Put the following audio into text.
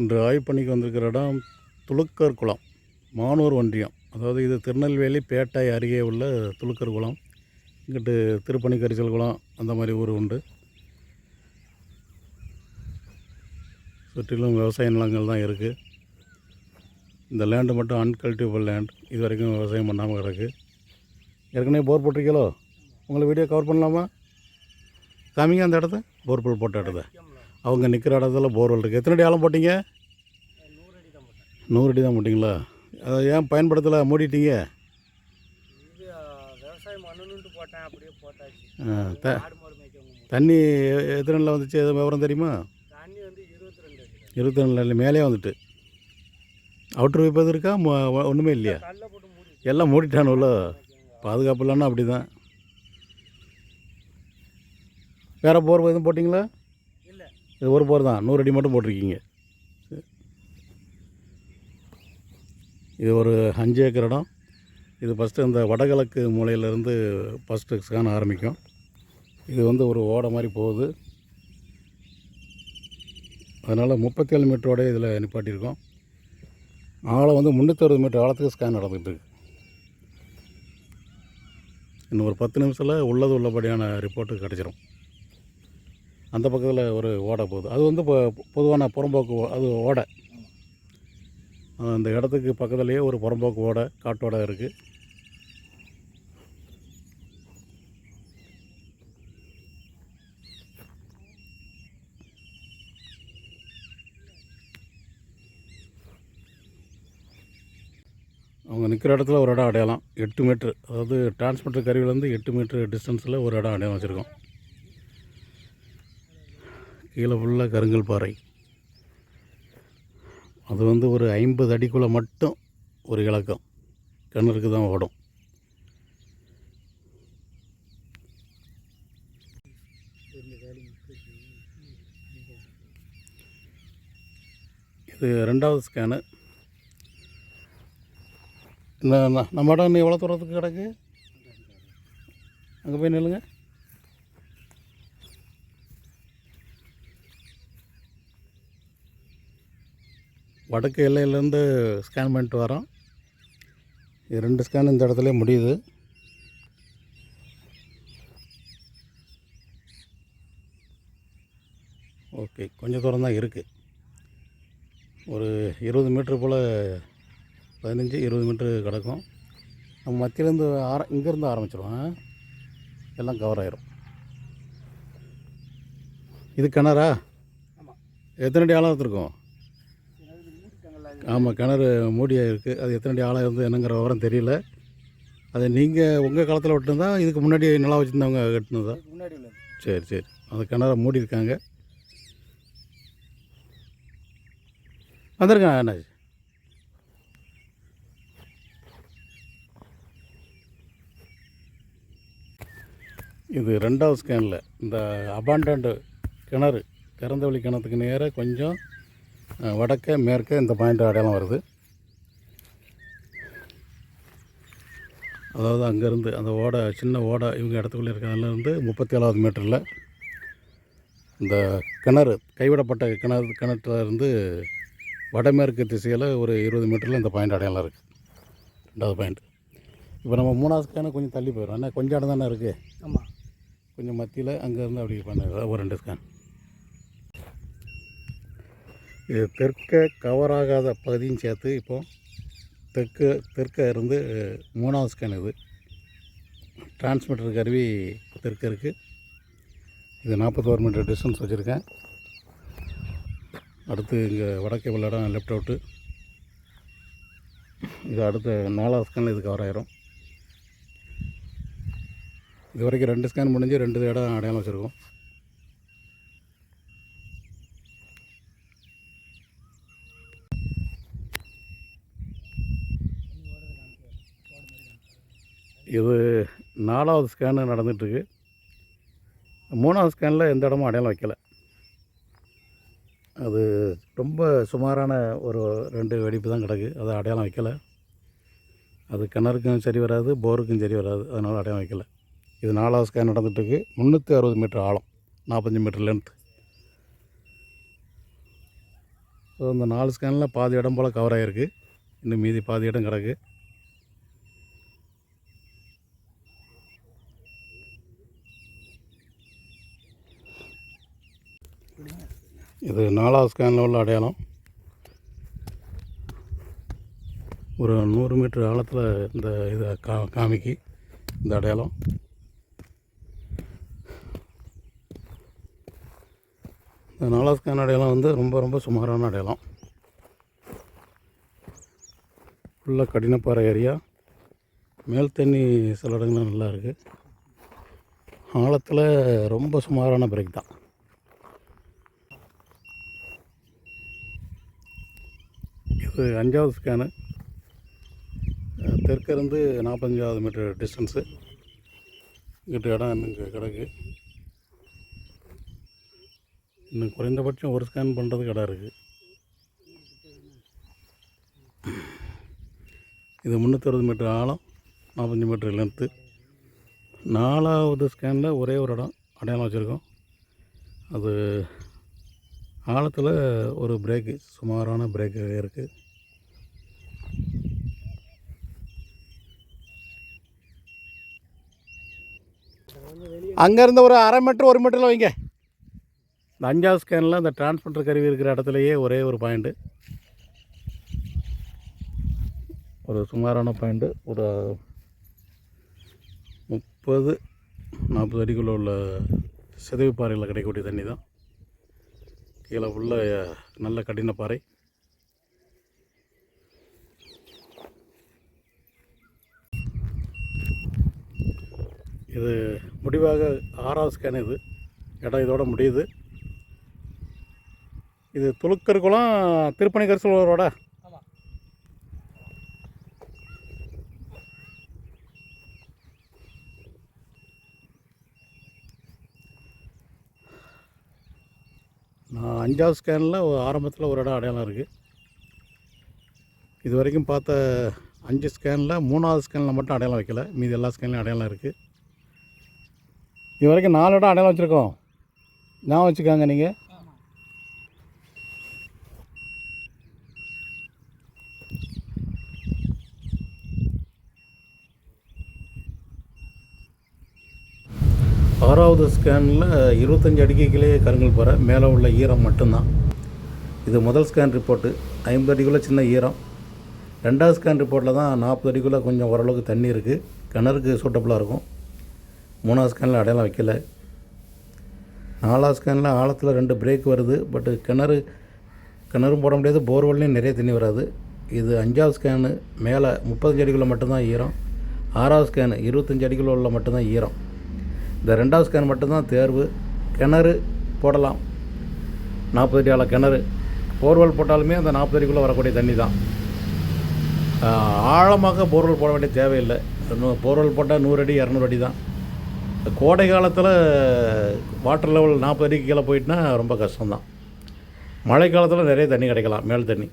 இன்று ஆய்வு பணிக்கு வந்திருக்கிற இடம் துளுக்கர் குளம் மானூர் ஒன்றியம் அதாவது இது திருநெல்வேலி பேட்டை அருகே உள்ள துளுக்கர் குளம். இங்கிட்டு திருப்பணி கரிசல் குளம் அந்த மாதிரி ஊர் உண்டு. சுற்றிலும் விவசாய நிலங்கள் தான் இருக்குது இந்த லேண்டு மட்டும் அன்கல்டிவபிள் லேண்ட் இது வரைக்கும் விவசாயம் பண்ணாமல் கிடக்கு. ஏற்கனவே போர் போட்டிருக்கீங்களோ? உங்களை வீடியோ கவர் பண்ணலாமா? காமிங்க அந்த இடத்த. போர் போட்ட இடத்த. அவங்க நிற்கிற இடத்துல போர்வெல் இருக்குது எத்தனை அடி ஆழம் போட்டீங்க? நூறு அடி தான் போட்டிங்களா? அதை ஏன் பயன்படுத்தலை? மூடிட்டீங்க? தண்ணி எத்தனை வந்துச்சு? எதுவும் விவரம் தெரியுமா? இருபத்தி ரெண்டு மேலே வந்துட்டு. அவுட்ரு வைப்பு எதுவும் இருக்கா? மு- ஒன்றுமே இல்லையா? எல்லாம் மூடிட்டானுல்ல. பாதுகாப்பு இல்லைன்னா அப்படி தான் வேறு போர் எதுவும் போட்டிங்களா? இது ஒரு போர் தான். நூறு அடி மட்டும் போட்டிருக்கீங்க. இது ஒரு அஞ்சு ஏக்கர் இடம். இது ஃபஸ்ட்டு இந்த வடகிழக்கு மூலையிலேருந்து ஃபஸ்ட்டு ஸ்கேன் ஆரம்பிக்கும். இது வந்து ஒரு ஓடை மாதிரி போகுது. அதனால் முப்பத்தேழு மீட்டரோட இதில் நிப்பாட்டியிருக்கோம். ஆழம் வந்து முந்நூற்றறுபது மீட்டர் ஆழத்துக்கு ஸ்கேன் நடந்துகிட்டு இன்னும் ஒரு பத்து நிமிஷத்தில் உள்ளது உள்ளபடியான ரிப்போர்ட்டு கிடச்சிரும். அந்த பக்கத்தில் ஒரு ஓடை போகுது. அது வந்து இப்போ பொதுவான புறம்போக்கு அது ஓடை. அந்த இடத்துக்கு பக்கத்துலேயே ஒரு புறம்போக்கு ஓடை காட்டோடை இருக்குது அவங்க நிற்கிற இடத்துல ஒரு இடம் அடையாளம். எட்டு மீட்ரு அதாவது டிரான்ஸ்மிட்டர் கருவிலேருந்து எட்டு மீட்ரு டிஸ்டன்ஸில் ஒரு இடம் அடையாளம் வச்சுருக்கோம். கீழே ஃபுல்லாக கருங்கல் பாறை. அது வந்து ஒரு ஐம்பது அடிக்குள்ளே மட்டும் ஒரு இலக்கம். கிணறுக்கு தான் ஓடும். இது ரெண்டாவது ஸ்கேனு இந்த நம்ம இடம் இன்னும் எவ்வளோ தூரத்துக்கு கிடக்கு? அங்கே போய் நில்லுங்க. வடக்கு எல்லையிலேருந்து ஸ்கேன் பண்ணிட்டு வரோம். ரெண்டு ஸ்கேன் இந்த இடத்துல முடியுது. ஓகே கொஞ்சம் தூரம் தான் இருக்குது ஒரு இருபது மீட்ரு போல் பதினஞ்சு இருபது மீட்ரு கிடக்கும். நம்ம மத்தியிலேருந்து ஆர இங்கேருந்து ஆரம்பிச்சிருவோம். எல்லாம் கவர் ஆயிரும். இது கிணறா? ஆமாம் எத்தனை அடி ஆழம் இருக்கும் ஆமாம் கிணறு மூடியாக இருக்குது அது எத்தனை அடி ஆழம் இருந்து என்னங்கிற விவரம் தெரியல. அதை நீங்கள் உங்கள் காலத்தில் வெட்டினதா இதுக்கு முன்னாடி நிலம் வச்சுருந்தவங்க கட்டினதா? முன்னாடி சரி சரி. அந்த கிணறை மூடி இருக்காங்க வந்திருக்கேன் என்னாச்சு இது ரெண்டாவது ஸ்கேனில் இந்த அபாண்டன்ட் கிணறு திறந்தவெளி கிணத்துக்கு நேராக கொஞ்சம் வடக்க மேற்க இந்த பாயிண்ட் அடையாளம் வருது. அதாவது அங்கேருந்து அந்த ஓடை சின்ன ஓடை இவங்க இடத்துக்குள்ளே இருக்கிறதுலேருந்து முப்பத்தி ஏழாவது மீட்டரில் இந்த கிணறு கைவிடப்பட்ட கிணறு கிணற்றுல இருந்து வடமேற்கு திசையில் ஒரு இருபது மீட்டரில் இந்த பாயிண்ட் அடையாளம் இருக்குது ரெண்டாவது பாயிண்ட். இப்போ நம்ம மூணாவது ஸ்கேனு கொஞ்சம் தள்ளி போயிடும் ஏன்னா கொஞ்சம் இடம் தானே இருக்குது ஆமாம் கொஞ்சம் மத்தியில் அங்கேருந்து அப்படி பண்ண ஒரு ரெண்டு ஸ்கேன் தெற்க கவர் ஆகாத பகுதியும் சேர்த்து இப்போ தெற்கு தெற்க இருந்து மூணாவது ஸ்கேன் இது. டிரான்ஸ்மிட்டர் கருவி தெற்க இருக்குது இது நாற்பத்தோரு மீட்டர் டிஸ்டன்ஸ் வச்சுருக்கேன். அடுத்து இங்கே வடக்கே உள்ள இடம் லெஃப்ட் அவுட்டு இது அடுத்த நாலாவது ஸ்கேனில் இது கவர் ஆயிரும் இது வரைக்கும் ரெண்டு ஸ்கேன் முடிஞ்சு ரெண்டு இடம் அடையாளம் வச்சுருக்கோம். இது நாலாவது ஸ்கேனு நடந்துகிட்ருக்கு மூணாவது ஸ்கேனில் எந்த இடமும் அடையாளம் வைக்கல. அது ரொம்ப சுமாரான ஒரு ரெண்டு வெடிப்பு தான் கிடக்கு. அதை அடையாளம் வைக்கல. அது கிணறுக்கும் சரி வராது போருக்கும் சரி வராது. அதனால் அடையாளம் வைக்கலை. இது நாலாவது ஸ்கேன் நடந்துகிட்ருக்கு முந்நூற்றி அறுபது மீட்டர் ஆழம். நாற்பத்தஞ்சு மீட்டர் லென்த் ஸோ இந்த நாலு ஸ்கேனில் பாதி இடம் போல் கவர் ஆகிருக்கு இன்னும் மீதி பாதி இடம் கிடக்கு. இது நாலாவது ஸ்கேனில் உள்ள அடையாளம். ஒரு நூறு மீட்டர் ஆழத்தில் இந்த இதை கா காமிக்கு இந்த அடையாளம். இந்த நாலாவது ஸ்கேன் அடையாளம் வந்து ரொம்ப ரொம்ப சுமாரான அடையாளம். ஃபுல்லாக கடினப்பாறை ஏரியா. மேல் தண்ணி சில இடங்கள்லாம் நல்லா இருக்குது ஆழத்தில் ரொம்ப சுமாரான பிரேக் தான். இது அஞ்சாவது ஸ்கேனு தெற்கிருந்து நாற்பத்தஞ்சாவது மீட்டர் டிஸ்டன்ஸு இங்கிட்ட இடம் இன்னும் கிடக்கு. இன்னும் குறைந்தபட்சம் ஒரு ஸ்கேன் பண்ணுறதுக்கு இடம் இருக்குது இது முந்நூற்றறுபது மீட்டர் ஆழம் நாற்பத்தஞ்சு மீட்டர் லென்த்து நாலாவது ஸ்கேனில் ஒரே ஒரு இடம் அடையாளம் வச்சுருக்கோம். அது ஆழத்தில் ஒரு பிரேக்கு சுமாரான பிரேக்கு இருக்குது அங்கேருந்து ஒரு அரை மீட்டர் ஒரு மீட்டரில் வைங்க. இந்த அஞ்சாவது ஸ்கேனில் அந்த டிரான்ஸ்மிட்டர் கருவி இருக்கிற இடத்துலையே ஒரே ஒரு பாயிண்ட்டு ஒரு சுமாரான பாயிண்ட்டு ஒரு முப்பது நாற்பது அடிக்குள்ளே உள்ள சிதைவு பாறையில் கிடைக்கக்கூடிய தண்ணி தான். கீழே உள்ள நல்ல கடின பாறை. இது முடிவாக ஆறாவது ஸ்கேன் இது. இடம் இதோட முடியுது. இது துளுக்கர் குளம் திருப்பணி கரிசலூரோட ஆமாம் நான் அஞ்சாவது ஸ்கேனில் ஆரம்பத்தில் ஒரு இடம் அடையாளம் இருக்குது இது வரைக்கும் பார்த்த அஞ்சு ஸ்கேனில் மூணாவது ஸ்கேனில் மட்டும் அடையாளம் வைக்கல. மீதி எல்லா ஸ்கேன்லையும் அடையாளம் இருக்குது இது வரைக்கும் நாலு இடம் அடையாளம் வச்சுருக்கோம். ஞாபகம் வச்சுக்காங்க நீங்கள் ஆறாவது ஸ்கேனில் இருபத்தஞ்சி அடிக்கு கீழே கருங்கல் பாறை மேலே உள்ள ஈரம் மட்டும்தான். இது முதல் ஸ்கேன் ரிப்போர்ட்டு ஐம்பது அடிக்குள்ளே சின்ன ஈரம். ரெண்டாவது ஸ்கேன் ரிப்போர்ட்டில் தான் நாற்பது அடிக்குள்ளே கொஞ்சம் ஓரளவுக்கு தண்ணி இருக்குது கிணறுக்கு சூட்டபுளாக இருக்கும். மூணாவது ஸ்கேனில் அடையாளம் வைக்கல. நாலாவது ஸ்கேனில் ஆழத்தில் ரெண்டு பிரேக் வருது. பட்டு கிணறு கிணறும் போட முடியாது. போர்வெல்லையும் நிறைய தண்ணி வராது. இது அஞ்சாவது ஸ்கேனு மேலே முப்பத்தஞ்சு அடிக்குள்ளே மட்டும்தான் ஈரம். ஆறாவது ஸ்கேனு இருபத்தஞ்சி அடிக்குள்ள உள்ள மட்டும்தான் ஈரம். இந்த ரெண்டாவது ஸ்கேன் மட்டும்தான் தேர்வு. கிணறு போடலாம். நாற்பது அடி ஆழ கிணறு. போர்வெல் போட்டாலுமே அந்த நாற்பது அடிக்குள்ளே வரக்கூடிய தண்ணி தான். ஆழமாக போர்வெல் போட வேண்டிய தேவையில்லை. நூ- போர்வெல் போட்டால் நூறு அடி இரநூறு அடி தான். கோடை காலத்தில் வாட்டர் லெவல் நாற்பது அடிக்கு கீழே போயிட்டுனா ரொம்ப கஷ்டம்தான். மழை காலத்தில் நிறைய தண்ணி கிடைக்கலாம் மேல் தண்ணி.